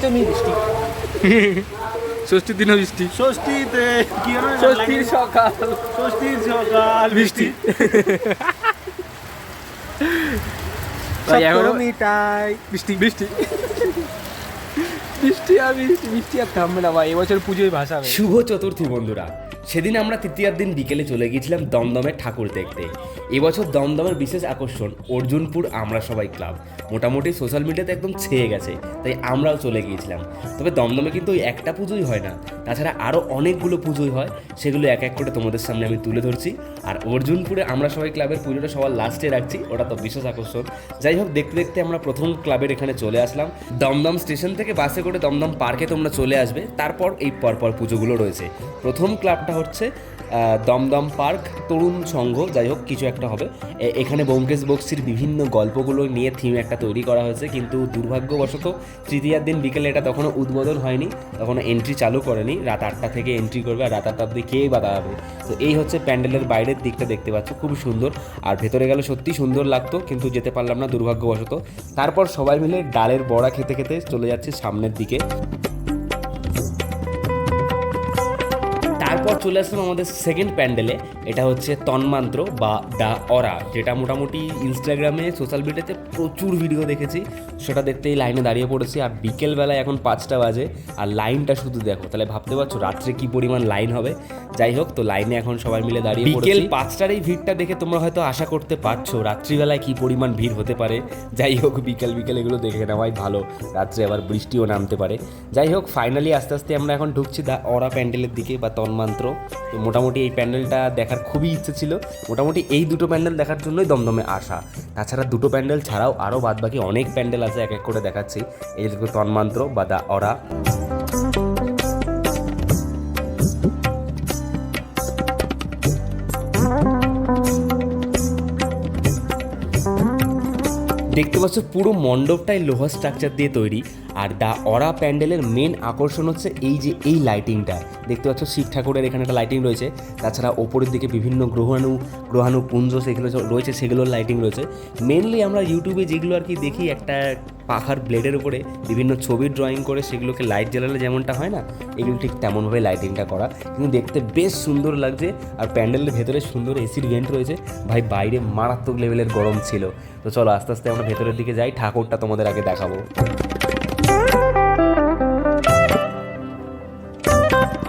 পঞ্চমী বৃষ্টি ষষ্ঠীর দিনও বৃষ্টি। ষষ্ঠীতে কি ষষ্ঠীর সকাল। ষষ্ঠীর সকাল বৃষ্টি। বৃষ্টি। বৃষ্টি। বৃষ্টি আর বৃষ্টি। বৃষ্টি আর থামবে না ভাই এবছর পুজোয় ভাসাবে। শুভ চতুর্থী বন্ধুরা সেদিন আমরা তৃতীয়ার দিন বিকেলে চলে গিয়েছিলাম দমদমের ঠাকুর দেখতে। এবছর দমদমের বিশেষ আকর্ষণ অর্জুনপুর আমরা সবাই ক্লাব। মোটামুটি সোশ্যাল মিডিয়াতে একদম ছেয়ে গেছে, তাই আমরাও চলে গিয়েছিলাম। তবে দমদমে কিন্তু ওই একটা পুজোই হয় না, তাছাড়া আরও অনেকগুলো পুজোই হয়, সেগুলো এক এক করে তোমাদের সামনে আমি তুলে ধরছি। আর অর্জুনপুরে আমরা সবাই ক্লাবের পুজোটা সবার লাস্টে রাখছি, ওটা তো বিশেষ আকর্ষণ। যাই হোক, দেখতে দেখতে আমরা প্রথম ক্লাবের এখানে চলে আসলাম। দমদম স্টেশন থেকে বাসে করে দমদম পার্কে তোমরা চলে আসবে, তারপর এই পরপর পুজোগুলো রয়েছে। প্রথম ক্লাবটা হচ্ছে দমদম পার্ক, তরুণ সংঘ, যাই হোক, কিছু একটা হবে। এখানে ব্যোমকেশ বক্সির বিভিন্ন গল্পগুলো নিয়ে থিম একটা তৈরি করা হয়েছে, কিন্তু দুর্ভাগ্যবশত তৃতীয়ার দিন বিকেলে এটা তখনও উদ্বোধন হয়নি, তখনও এন্ট্রি চালু করেনি। রাত আটটা থেকে এন্ট্রি করবে, আর রাত আটটা অব্দি কেই বা দাঁড়াবে? তো এই হচ্ছে প্যান্ডেলের বাইরের দিকটা দেখতে পাচ্ছ, খুবই সুন্দর। আর ভেতরে গেলে সত্যি সুন্দর লাগতো, কিন্তু যেতে পারলাম না, দুর্ভাগ্যবশত। তারপর সবাই মিলে ডালের বড়া খেতে খেতে চলে যাচ্ছে সামনের দিকে। তারপর চলে আসলাম আমাদের সেকেন্ড প্যান্ডেলে এটা হচ্ছে তন্মান্ত্র বা দ্য অরা যেটা মোটামুটি ইনস্টাগ্রামে সোশ্যাল মিডিয়াতে প্রচুর ভিডিও দেখেছি। সেটা দেখতেই লাইনে দাঁড়িয়ে পড়েছি। আর বিকেলবেলায় এখন পাঁচটা বাজে আর লাইনটা শুধু দেখো। তাহলে ভাবতে পারছ রাত্রে কি পরিমাণ লাইন হবে? যাই হোক তো লাইনে এখন সবাই মিলে দাঁড়িয়ে বিকেল পাঁচটার এই ভিড়টা দেখে তোমরা হয়তো আশা করতে পারছ রাত্রিবেলায় কি পরিমাণ ভিড় হতে পারে। যাই হোক বিকেল বিকেল এগুলো দেখে নেওয়াই ভালো। রাত্রে আবার বৃষ্টিও নামতে পারে। যাই হোক ফাইনালি আস্তে আস্তে আমরা এখন ঢুকছি দা অরা প্যান্ডেলের দিকে বা তন্মান্ত্র তো মোটামুটি এই প্যান্ডেলটা দেখার খুবই ইচ্ছে ছিল। মোটামুটি এই দুটো প্যান্ডেল দেখার জন্যই দমদমে আসা। তাছাড়া দুটো প্যান্ডেল ছাড়াও আরও বাদবাকি অনেক প্যান্ডেল আছে এক এক করে দেখাচ্ছি। এই তন্মান্ত্র বা দা অরা। দেখতে পাচ্ছ পুরো মণ্ডপটাই লোহার স্ট্রাকচার দিয়ে তৈরি। আর দা অরা প্যান্ডেলের মেন আকর্ষণ হচ্ছে এই যে এই লাইটিংটা দেখতে পাচ্ছ শিব ঠাকুরের এখানে একটা লাইটিং রয়েছে। তাছাড়া ওপরের দিকে বিভিন্ন গ্রহাণু গ্রহাণু পুঞ্জ সেগুলো রয়েছে, সেগুলোর লাইটিং রয়েছে। মেনলি আমরা ইউটিউবে যেগুলো আর কি দেখি, একটা পাখার ব্লেডের উপরে বিভিন্ন ছবির ড্রয়িং করে সেগুলোকে লাইট জ্বালালে যেমনটা হয় না, এগুলো ঠিক তেমনভাবে লাইটিংটা করা। কিন্তু দেখতে বেশ সুন্দর লাগছে আর প্যান্ডেলের ভেতরে সুন্দর এসির ভেন্ট রয়েছে। ভাই, বাইরে মারাত্মক লেভেলের গরম ছিল। তো চলো আস্তে আস্তে আমরা ভেতরের দিকে যাই, ঠাকুরটা তোমাদের আগে দেখাবো।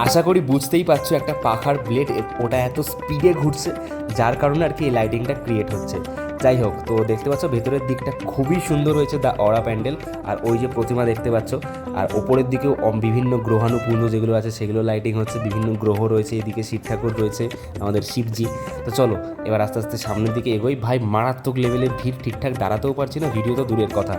আশা করি বুঝতেই পারছ, একটা পাখার ব্লেড ওটা এত স্পিডে ঘুরছে, যার কারণে আর কি এই লাইটিংটা ক্রিয়েট হচ্ছে। যাই হোক, তো দেখতে পাচ্ছ, ভেতরের দিকটা খুবই সুন্দর হয়েছে দ্য অরা প্যান্ডেল আর ওই যে প্রতিমা দেখতে পাচ্ছ, আর ওপরের দিকেও বিভিন্ন গ্রহাণুপুঞ্জ যেগুলো আছে, সেগুলো লাইটিং হচ্ছে, বিভিন্ন গ্রহ রয়েছে, এদিকে শিব ঠাকুর রয়েছে, আমাদের শিবজি। তো চলো, এবার আস্তে আস্তে সামনের দিকে এগোই। ভাই, মারাত্মক লেভেলের ভিড় ঠিকঠাক দাঁড়াতেও পারছি না ভিডিও তো দূরের কথা।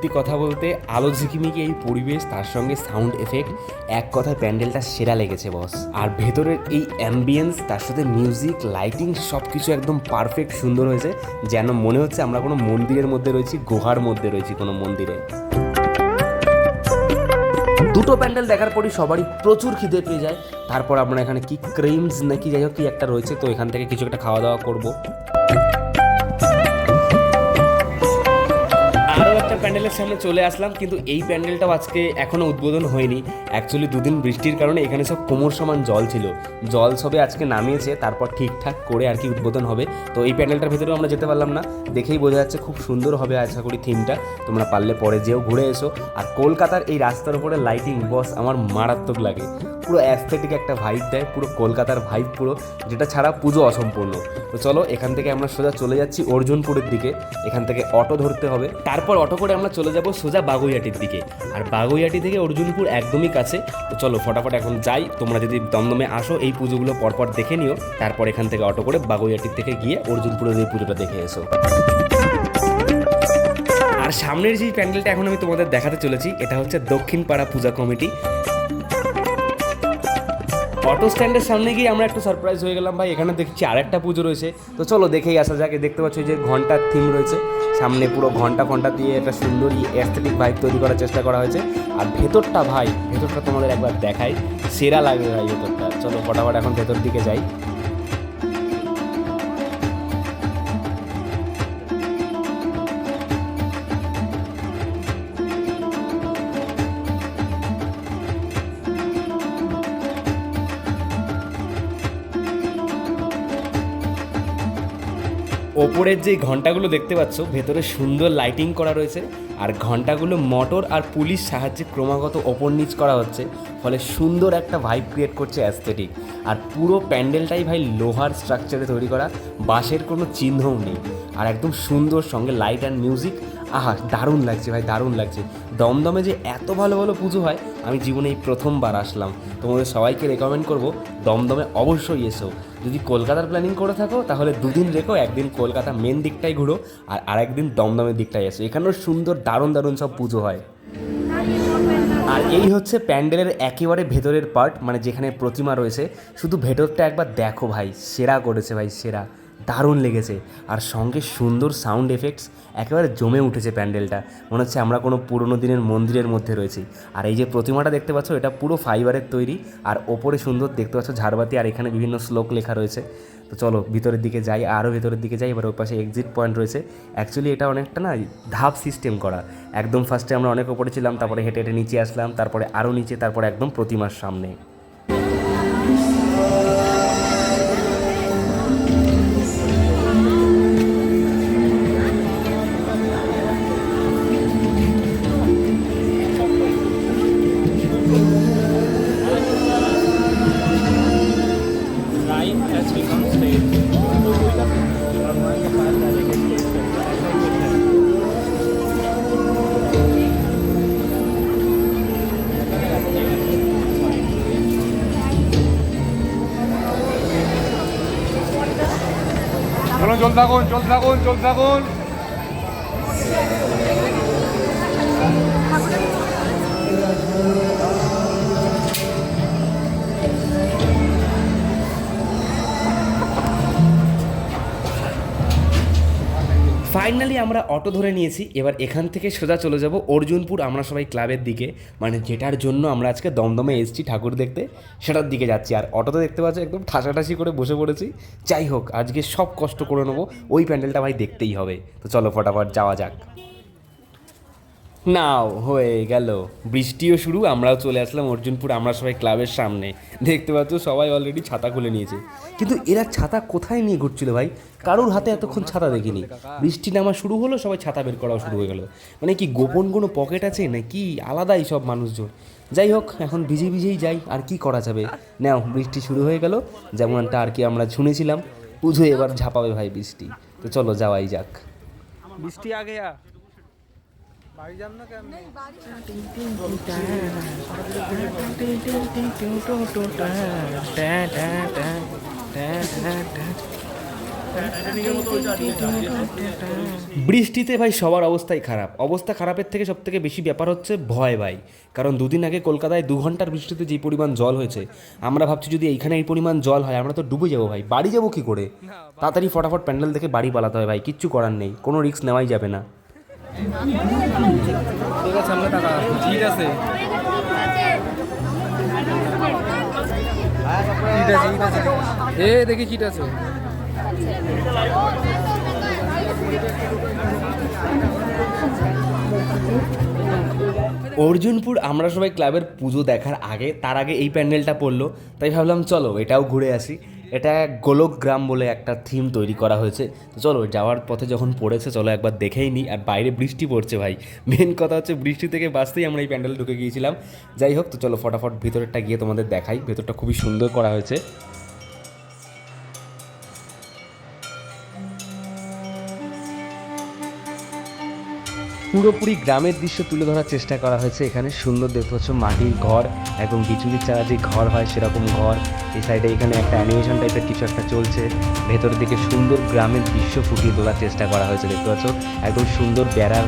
সত্যি কথা বলতে আলো ঝিকিমিকি এই পরিবেশ, তার সঙ্গে সাউন্ড এফেক্ট এক কথায় প্যান্ডেলটা সেরা লেগেছে বস আর ভেতরের এই অ্যাম্বিয়েন্স তার সাথে মিউজিক লাইটিং সব কিছু একদম পারফেক্ট সুন্দর হয়েছে। যেন মনে হচ্ছে আমরা কোনো মন্দিরের মধ্যে রয়েছি, গুহার মধ্যে রয়েছি কোনো মন্দিরে। দুটো প্যান্ডেল দেখার পরই সবারই প্রচুর খিদে পেয়ে যায়। তারপর আমরা এখানে কি ক্রিমস নাকি যাই হোক, কি একটা রয়েছে, তো এখান থেকে কিছু একটা খাওয়া দাওয়া করব। আরও একটা প্যান্ডেলের সামনে চলে আসলাম, কিন্তু এই প্যান্ডেলটাও আজকে এখনও উদ্বোধন হয়নি। অ্যাকচুয়ালি দুদিন বৃষ্টির কারণে এখানে সব কোমর সমান জল ছিল। জল সবে আজকে নামিয়েছে, তারপর ঠিকঠাক করে আর কি উদ্বোধন হবে। তো এই প্যান্ডেলটার ভেতরেও আমরা যেতে পারলাম না। দেখেই বোঝা যাচ্ছে খুব সুন্দর হবে আশা করি থিমটা। তোমরা পারলে পরে যেও ঘুরে এসো। আর কলকাতার এই রাস্তার উপরে লাইটিং বস আমার মারাত্মক লাগে। পুরো অ্যাস্থেটিক একটা ভাইব দেয়, পুরো কলকাতার ভাইব পুরো, যেটা ছাড়া পুজো অসম্পূর্ণ। তো চলো, এখান থেকে আমরা সোজা চলে যাচ্ছি অর্জুনপুরের দিকে। এখান থেকে অটো ধরতে হবে। তারপর অটো করে আমরা চলে যাব সোজা বাগুইয়াটির দিকে। আর বাগুইয়াটি থেকে অর্জুনপুর একদমই কাছে। তো চলো, ফটাফট এখন যাই। তোমরা যদি দমদমে আসো, এই পুজোগুলো পরপর দেখে নিও। তারপর এখান থেকে অটো করে বাগুইয়াটির থেকে গিয়ে অর্জুনপুরের এই পুজোটা দেখে এসো। আর সামনের যে প্যান্ডেলটা এখন আমি তোমাদের দেখাতে চলেছি, এটা হচ্ছে দক্ষিণ পাড়া পূজা কমিটি। অটো স্ট্যান্ডের সামনে গিয়ে আমরা একটু সারপ্রাইজ হয়ে গেলাম। ভাই, এখানে দেখছি আর একটা পুজো রয়েছে। তো চলো দেখেই আসা যাকে। দেখতে পাচ্ছ যে ঘণ্টার থিম রয়েছে। সামনে পুরো ঘণ্টা ঘণ্টা দিয়ে একটা সুন্দর অ্যাস্থেটিক ভাইব তৈরি করার চেষ্টা করা হয়েছে। আর ভেতরটা ভাই, ভেতরটা তোমাদের একবার দেখাই। সেরা লাগবে ভাই ভেতরটা। চলো, ফটাফট এখন ভেতর দিকে যাই। ওপরের যে ঘন্টাগুলো দেখতে পাচ্ছ, ভেতরে সুন্দর লাইটিং করা রয়েছে, আর ঘন্টাগুলো মোটর আর পুলিশ সাহায্যে ক্রমাগত ওপর নিচ করা হচ্ছে, ফলে সুন্দর একটা ভাইব ক্রিয়েট করছে অ্যাস্থেটিক আর পুরো প্যান্ডেলটাই ভাই লোহার স্ট্রাকচারে তৈরি করা, বাঁশের কোনো চিহ্নও নেই। আর একদম সুন্দর সঙ্গে লাইট অ্যান্ড মিউজিক আহা, দারুণ লাগছে ভাই, দারুণ লাগছে। দমদমে যে এত ভালো ভালো পুজো হয়, আমি জীবনে এই প্রথমবার আসলাম। তোমাদের সবাইকে রেকমেন্ড করব, দমদমে অবশ্যই এসো। যদি কলকাতার প্ল্যানিং করে থাকো, তাহলে দুদিন রেখো, একদিন কলকাতা মেন দিকটাই ঘুরো, আর আরেকদিন দমদমের দিকটাই এসো। এখানেও সুন্দর, দারুণ দারুণ সব পুজো হয়। আর এই হচ্ছে প্যান্ডেলের একেবারে ভেতরের পার্ট মানে যেখানে প্রতিমা রয়েছে। শুধু ভেতরটা একবার দেখো ভাই, সেরা করেছে ভাই, সেরা। দারুণ লেগেছে। আর সঙ্গে সুন্দর সাউন্ড এফেক্টস একেবারে জমে উঠেছে প্যান্ডেলটা। মনে হচ্ছে আমরা কোনো পুরনো দিনের মন্দিরের মধ্যে রয়েছি। আর এই যে প্রতিমাটা দেখতে পাচ্ছ, এটা পুরো ফাইবারের তৈরি। আর ওপরে সুন্দর দেখতে পাচ্ছ ঝাড়বাতি, আর এখানে বিভিন্ন শ্লোক লেখা রয়েছে। তো চলো, ভিতরের দিকে যাই আরও ভিতরের দিকে যাই, এবার ওর পাশে এক্সিট পয়েন্ট রয়েছে। অ্যাকচুয়ালি এটা অনেকটা না, ধাপ সিস্টেম করা। একদম ফার্স্টে আমরা অনেক ওপরে ছিলাম, তারপরে হেঁটে হেঁটে নিচে আসলাম, তারপরে আরও নিচে, তারপরে একদম প্রতিমার সামনে। চলুন চল থাকুন চল থাকুন চল থাকুন। ফাইনালি আমরা অটো ধরে নিয়েছি, এবার এখান থেকে সোজা চলে যাব অর্জুনপুর, আমরা সবাই ক্লাবের দিকে। মানে যেটার জন্য আমরা আজকে দমদমে এসেছি ঠাকুর দেখতে, সেটার দিকে যাচ্ছি। আর অটোতে দেখতে পাচ্ছি, একদম ঠাসাঠাসি করে বসে পড়েছি। যাই হোক, আজকে সব কষ্ট করে নেব, ওই প্যান্ডেলটা ভাই দেখতেই হবে। তো চলো, ফটাফট যাওয়া যাক। নাও, হয়ে গেল। বৃষ্টিও শুরু, আমরাও চলে আসলাম অর্জুনপুর, আমরা সবাই ক্লাবের সামনে। দেখতে পাচ্ছ, সবাই অলরেডি ছাতা খুলে নিয়েছে। কিন্তু এরা ছাতা কোথায় নিয়ে ঘুরছিল ভাই? কারোর হাতে এতক্ষণ ছাতা দেখিনি। বৃষ্টি নামা শুরু হলো, সবাই ছাতা বের করাও শুরু হয়ে গেল। মানে কি, গোপন কোনো পকেট আছে? না কি আলাদাই সব মানুষজন? যাই হোক, এখন ভিজে ভিজেই যাই, আর কি করা যাবে? নাও, বৃষ্টি শুরু হয়ে গেল। যেমনটা আর কি আমরা শুনেছিলাম পুজো এবার ঝাঁপাবে ভাই বৃষ্টি। তো চলো যাওয়াই যাক। বৃষ্টি আগে বাড়ি যাম না কেন? বৃষ্টিতে ভাই সবার অবস্থাই খারাপ। অবস্থা খারাপের থেকে সব থেকে বেশি ব্যাপার হচ্ছে ভয় ভাই। কারণ দুদিন আগে কলকাতায় দু ঘণ্টার বৃষ্টিতে যে পরিমাণ জল হয়েছে আমরা ভাবছি যদি এইখানে এই পরিমাণ জল হয় আমরা তো ডুবে যাব ভাই। বাড়ি যাব কি করে? তাড়াতাড়ি ফটাফট প্যান্ডেল দেখে বাড়ি পালাতে হয় ভাই কিচ্ছু করার নেই। কোনো রিস্ক নেওয়াই যাবে না। ঠিক আছে সামনে টাকা ঠিক আছে। চিট আছে চিট আছে। এ, দেখি চিট আছে। অর্জুনপুর, আমরা সবাই ক্লাবের পুজো দেখার আগে, তার আগে এই প্যান্ডেলটা পড়ল, তাই ভাবলাম চলো, এটাও ঘুরে আসি। এটা গোলক গ্রাম বলে একটা থিম তৈরি করা হয়েছে। চলো, যাওয়ার পথে যখন পড়েছে, চলো একবার দেখেই নিই আর বাইরে বৃষ্টি পড়ছে ভাই। মেন কথা হচ্ছে বৃষ্টি থেকে বাঁচতেই আমরা এই প্যান্ডেল ঢুকে গিয়েছিলাম। যাই হোক, তো চলো, ফটাফট ভিতরেরটা গিয়ে তোমাদের দেখাই। ভেতরটা খুবই সুন্দর করা হয়েছে। পুরোপুরি গ্রামের দৃশ্য তুলে ধরার চেষ্টা করা হয়েছে। এখানে সুন্দর দেখতে পাচ্ছ মাটির ঘর একদম বিচুলির চারা যে ঘর হয় সেরকম ঘর। এই সাইডে এখানে একটা অ্যানিমেশন টাইপের কিছু একটা চলছে। ভেতরের দিকে সুন্দর গ্রামের দৃশ্য ফুটিয়ে তোলার চেষ্টা করা হয়েছে, দেখতে পাচ্ছ? একদম সুন্দর বেড়ার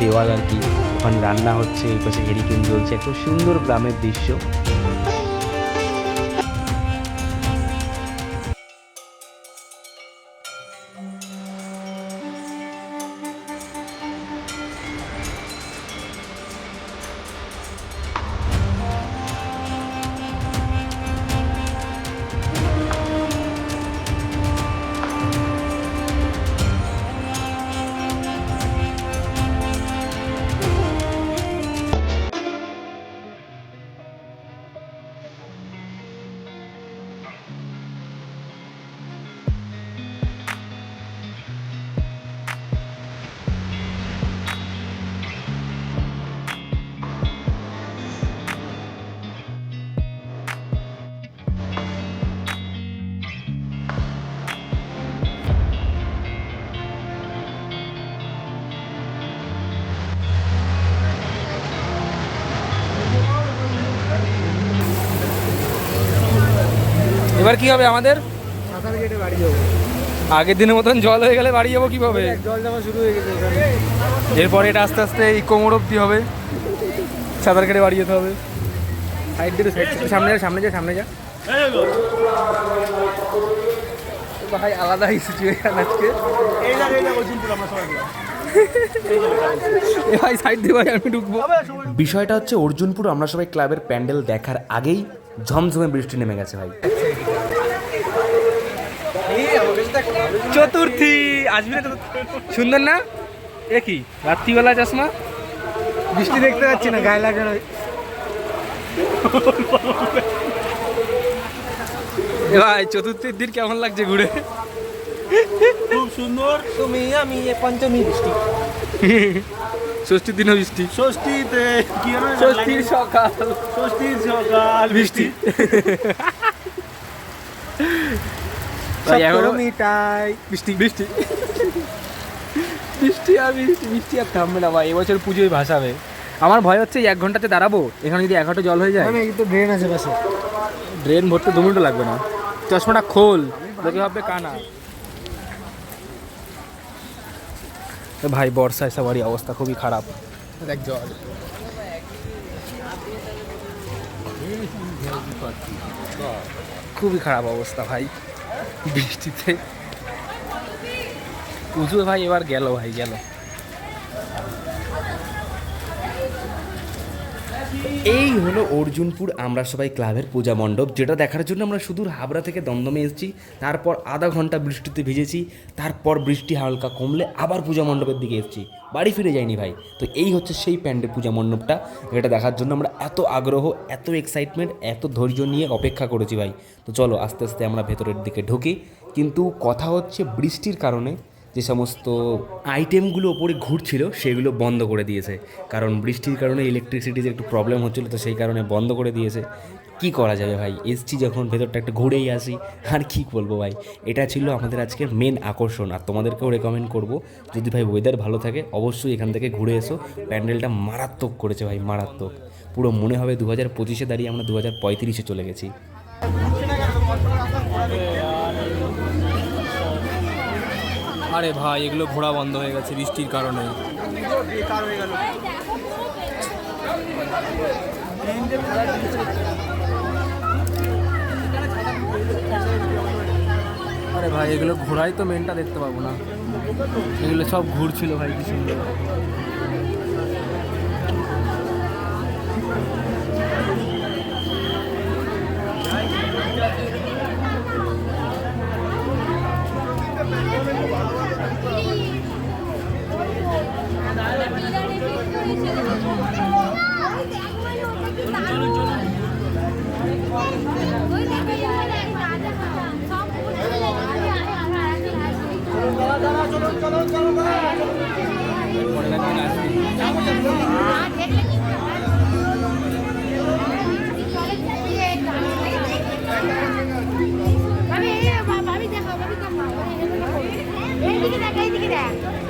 দেওয়াল আর কি। ওখানে রান্না হচ্ছে, এই পাশে হেরিকেন চলছে একদম সুন্দর গ্রামের দৃশ্য। এবার কি হবে আমাদের? সাঁতার কেটে বাড়ি যাব। আগের দিনের মতন জল হয়ে গেলে বাড়ি যাব কীভাবে? জল জমা শুরু হয়ে গেছে এরপরে এটা আস্তে আস্তে এই কোমর অব্দি হবে। সাঁতার কেটে বাড়ি যেতে হবে। সাইড দিয়ে সামনে যা সামনে যা সামনে যা। ভাই আলাদাই সিচুয়েশন আজকে। এ ভাই সাইড দিয়ে ভাই আমি ঢুকবো। বিষয়টা হচ্ছে অর্জুনপুর আমরা সবাই ক্লাবের প্যান্ডেল দেখার আগেই ঝমঝমে বৃষ্টি নেমে গেছে ভাই। চতুর্থী আসবি না সুন্দর না? এ কি রাত্রিবেলা চশমা? বৃষ্টি দেখতে পাচ্ছি না গায়ে লাগানো ভাই চতুর্থীর দিন কেমন লাগছে ঘুরে? খুব সুন্দর। তুমি আমি পঞ্চমী বৃষ্টি। ষষ্ঠীর দিনও বৃষ্টি? ষষ্ঠীতে কি ষষ্ঠীর সকাল। ষষ্ঠীর সকাল বৃষ্টি। বৃষ্টি বৃষ্টি। বৃষ্টি আর বৃষ্টি বৃষ্টি আর থামবে না ভাই এবছর পুজোয় ভাসাবে। আমার ভয় হচ্ছে এক ঘন্টাতে দাঁড়াবো এখানে যদি এক হাঁটু জল হয়ে যায়। ড্রেন আছে পাশে। ড্রেন ভরতে দু মিনিটও লাগবে না। চশমাটা খোল লোকে ভাববে কানা। ভাই বর্ষায় সবারই অবস্থা খুবই খারাপ। দেখ জল। খুবই খারাপ অবস্থা ভাই। বৃষ্টিতে। পুজো ভাই এবার গেল ভাই গেল। এই হলো অর্জুনপুর আমরা সবাই ক্লাবের পূজা মণ্ডপ, যেটা দেখার জন্য আমরা সুদূর হাবড়া থেকে দমদমে এসেছি, তারপর আধা ঘণ্টা বৃষ্টিতে ভিজেছি, তারপর বৃষ্টি হালকা কমলে আবার পূজা মণ্ডপের দিকে এসেছি। বাড়ি ফিরে যাইনি ভাই। তো এই হচ্ছে সেই প্যান্ডেল পূজা মণ্ডপটা এটা দেখার জন্য আমরা এত আগ্রহ, এত এক্সাইটমেন্ট এত ধৈর্য নিয়ে অপেক্ষা করেছি ভাই। তো চলো আস্তে আস্তে আমরা ভেতরের দিকে ঢুকি, কিন্তু কথা হচ্ছে বৃষ্টির কারণে যে সমস্ত আইটেমগুলো ওপরে ঘুরছিল, সেগুলো বন্ধ করে দিয়েছে। কারণ বৃষ্টির কারণে ইলেকট্রিসিটিতে একটু প্রবলেম হচ্ছিল, তো সেই কারণে বন্ধ করে দিয়েছে। কি করা যাবে ভাই? এসছি যখন, ভেতরটা একটু ঘুরেই আসি। আর কি বলব ভাই? এটা ছিল আমাদের আজকের মেন আকর্ষণ। আর তোমাদেরকেও রেকমেন্ড করব, যদি ভাই ওয়েদার ভালো থাকে, অবশ্যই এখান থেকে ঘুরে এসো। প্যান্ডেলটা মারাত্মক করেছে ভাই, মারাত্মক। পুরো মনে হবে দু হাজার পঁচিশে দাঁড়িয়ে আমরা দু হাজার পঁয়ত্রিশে চলে গেছি। আরে ভাই, এগুলো ঘোড়া বন্ধ হয়ে গেছে, বৃষ্টির কারণে। আরে ভাই, এগুলো ঘোড়াই তো মেনটা দেখতে পাবো না। এগুলো সব ঘুরছিল ভাই, কি সুন্দর। পরের একদিন আসবি ভাবি দেখো ভাবি দেখো এইদিকে দেখ এইদিকে দেখ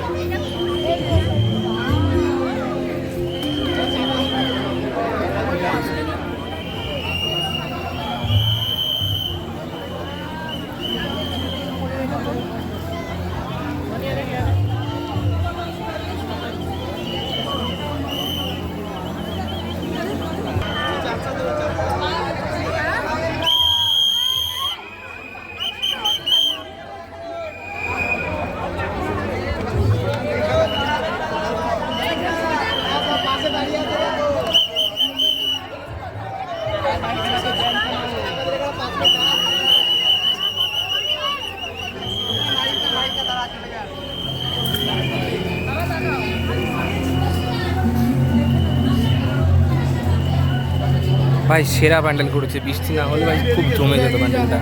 ভাই, সেরা প্যান্ডেল করেছে। বৃষ্টি না হলে ভাই খুব জমে যেত প্যান্ডেলটা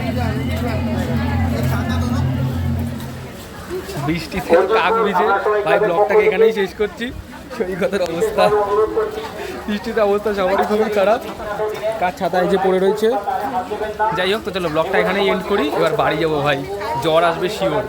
বৃষ্টিতে কাক ভিজে। ভাই, ব্লগটাকে এখানেই শেষ করছি। সৈকতের অবস্থা। বৃষ্টিতে অবস্থা সবারই খুবই খারাপ। কার ছাতায় যে পড়ে রয়েছে। যাই হোক, তো চলো, ব্লগটা এখানেই এন্ড করি। এবার বাড়ি যাব ভাই। জ্বর আসবে শিওর